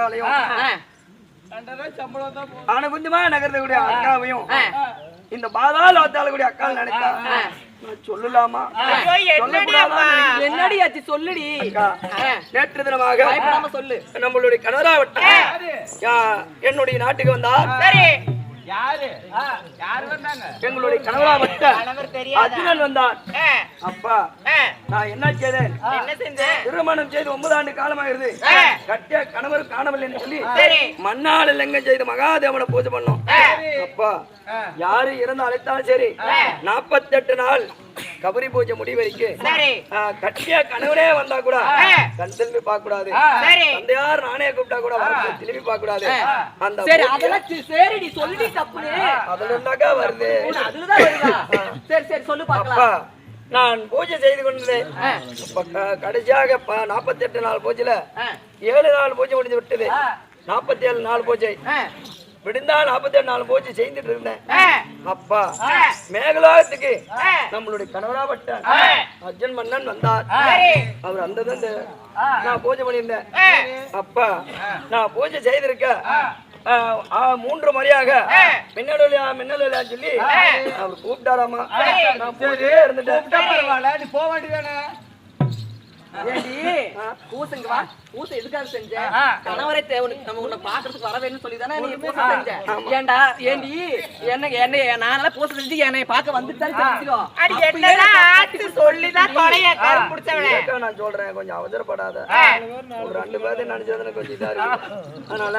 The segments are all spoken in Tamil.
அக்காலையும். ஆன கொஞ்சமா நகர்த்தக்கூடிய அக்காவையும். இந்த பாதாள கூடிய அக்கால் நினைத்தா நான் சொல்லலாமா? என்னடி ஆச்சு? சொல்லுடி. அக்கா. நேற்று தினமாக சொல்லு. நம்மளுடைய கனரா என்னுடைய நாட்டுக்கு வந்தா சரி. எங்களுடைய கனரா வட்டம் அர்ஜுனன் வந்தான் அப்பா நான் என்ன செய்தேன்? என்ன திருமணம் செய்து ஒன்பது ஆண்டு காலமாகிறது கட்டிய கணவர் காணவில்லை என்று சொல்லி மண்ணால் லிங்கம் செய்து மகாதேவனை பூஜை பண்ணோம். அப்பா யாரு இறந்து அழைத்தாலும் சரி நாற்பத்தெட்டு நாள் கபரி பூஜை ஆ, கட்டிய கணவனே வந்தா கூட கண் திரும்பி பார்க்க கூடாது தந்தையார் நானே கூப்பிட்டா கூட திரும்பி பார்க்க கூடாது அந்த சரி பூஜை- அதெல்லாம் சி- சரிடி சொல்லுடி தப்புனே அதுல இருந்தாக்கா வருது. அதுலதான் வருதா? சரி சரி சொல்லு பார்க்கலாம். நான் பூஜை செய்து கொண்டேன் அப்ப க- கடைசியாக நாற்பத்தி எட்டு நாள் பூஜையில. ஏழு நாள் பூஜை முடிஞ்சு விட்டது. நாற்பத்தி ஏழு நாள் பூஜை. விடுந்தா நாற்பத்தி நாள் பூஜை செய்துட்டு இருந்தேன். அப்பா மேகலோகத்துக்கு. நம்மளுடைய கணவராப்பட்ட அர்ஜுன் மன்னன் வந்தார். அவர் இந்த நான் பூஜை பண்ணியிருந்தேன். அப்பா நான் பூஜை செய்திருக்க. ஆ, ஆ, மூன்று முறையாக மின்னலுலியா மின்னலுலியா சொல்லி அவர் கூப்பிட்டாராமா. நான் பூஜையே இருந்துட்டேன். போக வேண்டியதானே பூசங்க வா. பூசை எதுக்காக செஞ்ச? கணவரை தே- உனக்கு நம்ம உன்னை பாக்குறதுக்கு வர வேணும்னு சொல்லி தானே நீ பூசை செஞ்ச? ஏன்டா ஏண்டி என்ன என்ன நானெல்லாம் பூசை செஞ்சு என்னை பார்க்க வந்துட்டு தான் தெரிஞ்சுக்கோ. அடி என்னதான் ஆச்சு சொல்லிதான் கரு புடிச்சவனே நான் சொல்றேன் கொஞ்சம் அவசரப்படாத. ஒரு ரெண்டு பேர்த்து நினைச்சதுன்னு கொஞ்சம் இதா இருக்கு. அதனால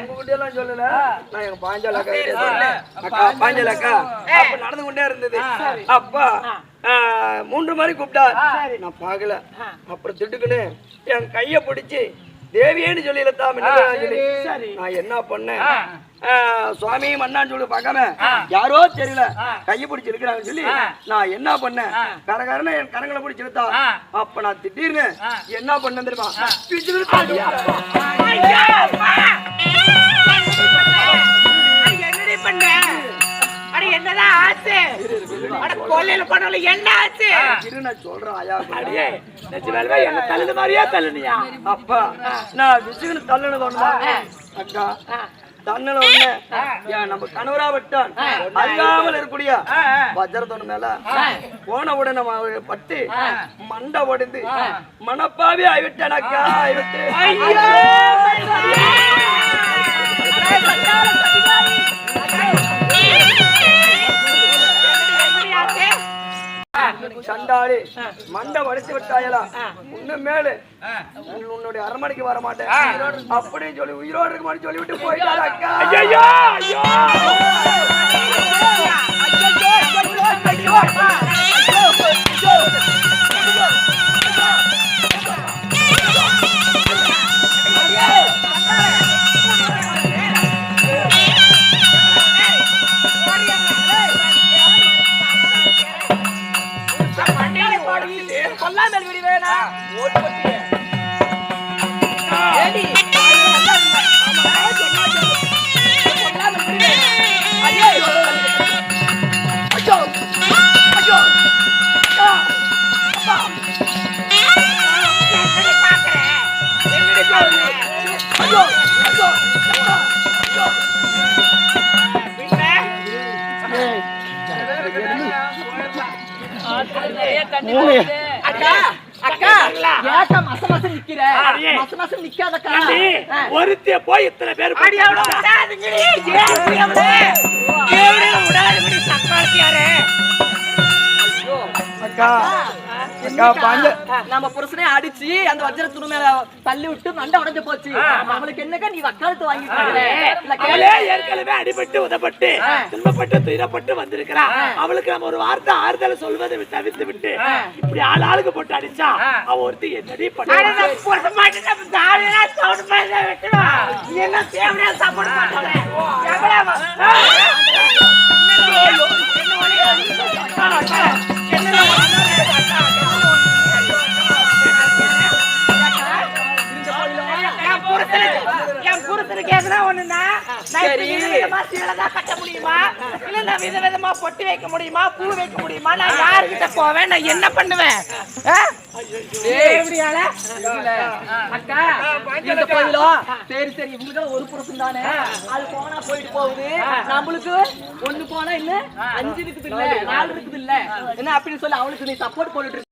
உங்க கிட்ட எல்லாம் சொல்லல நான் எங்க பாஞ்சால அக்கா கிட்ட சொன்னேன். அக்கா பாஞ்சால அக்கா அப்ப நடந்து கொண்டே இருந்தது. அப்பா மூன்று மாதிரி கூப்பிட்டா நான் பார்க்கல. அப்புறம் திட்டுக்குன்னு என் கைய பிடிச்சு தேவியேன்னு சொல்லி இழுத்தா மின்னலுலியா சொல்லி? நான் என்ன பண்ணேன்? சுவாமி மன்னான்னு சொல்லி பார்க்காம யாரோ தெரியல. கையை பிடிச்சி இருக்கிறாங்கன்னு சொல்லி நான் என்ன பண்ணேன்? கரகரன்னு என் கரங்களை பிடிச்சி இழுத்தா அப்ப நான் திடீர்னு என்ன பண்ணேன் தெரியுமா? பண்ணல என்ன ஆச்சு இரு நான் சொல்றேன் ஐயா அடியே நிஜமாலுமே என்ன தள்ளுன மாதிரியே தள்ளுனியா? அப்பா நான் விசுகுன்னு தள்ளுனது ஒண்ணுதான் அக்கா தன்னுல ஒண்ணு நம்ம கணவரா விட்டான். அறியாமல் இருக்கக்கூடிய வஜ்ரத்தோட மேல போன உடனே நம்ம அவரை பட்டு மண்டை உடைந்து மனப்பாவே ஆயிவிட்டேன் அக்கா ஆயிவிட்டு சண்டாளி. மண்டை உடைச்சு விட்டாயலா. இன்னும் மேலு. உன் உன்னுடைய அரண்மனைக்கு வர மாட்டேன் அப்படின்னு சொல்லி உயிரோடு இருக்க மாட்டேன் சொல்லி விட்டு போயிட்டாரு அக்கா. ஐயோ ஐயோ. கொல்லாமல் விடி வேணா அக்கா அக்கா. ஏக்கா மச மச நிக்கிற. மச மச நிக்காதக்கா. ஒருத்திய போய் இத்தனை பேர் விடாதுங்கடி சக்காத்தியாரே அக்கா. நம்ம புருஷனே அடிச்சு அந்த வஜ்ர துணி மேல தள்ளி விட்டு மண்டை உடைஞ்சு போச்சு. அவளுக்கு என்னக்கா நீ வக்காலத்து வாங்கிட்டு அடிபட்டு உதப்பட்டு துன்பப்பட்டு துயரப்பட்டு வந்திருக்கிறா. அவளுக்கு நம்ம ஒரு வார்த்தை ஆறுதல் சொல்வதை தவிர்த்து விட்டு இப்படி ஆள் ஆளுக்கு போட்டு அடிச்சா அவ ஒருத்தி என்னடி அட பண்ணுவா நம்ம புருஷ சரி. கட்ட முடியுமா? இல்ல நான் விதவிதமா பொட்டு வைக்க முடியுமா பூ வைக்க முடியுமா? நான் யாருகிட்ட போவேன்? நான் என்ன பண்ணுவேன். அக்கா இந்த சரி சரி இவங்களுக்கு ஒரு புருஷன் தானே. அது போனா போயிட்டு போகுது. நம்மளுக்கு ஒண்ணு போனா இல்ல அஞ்சு இருக்குது இல்ல நாலு இருக்குது. இல்ல. என்ன அப்படின்னு சொல்லி அவளுக்கு நீ சப்போர்ட் போட்டுட்டு.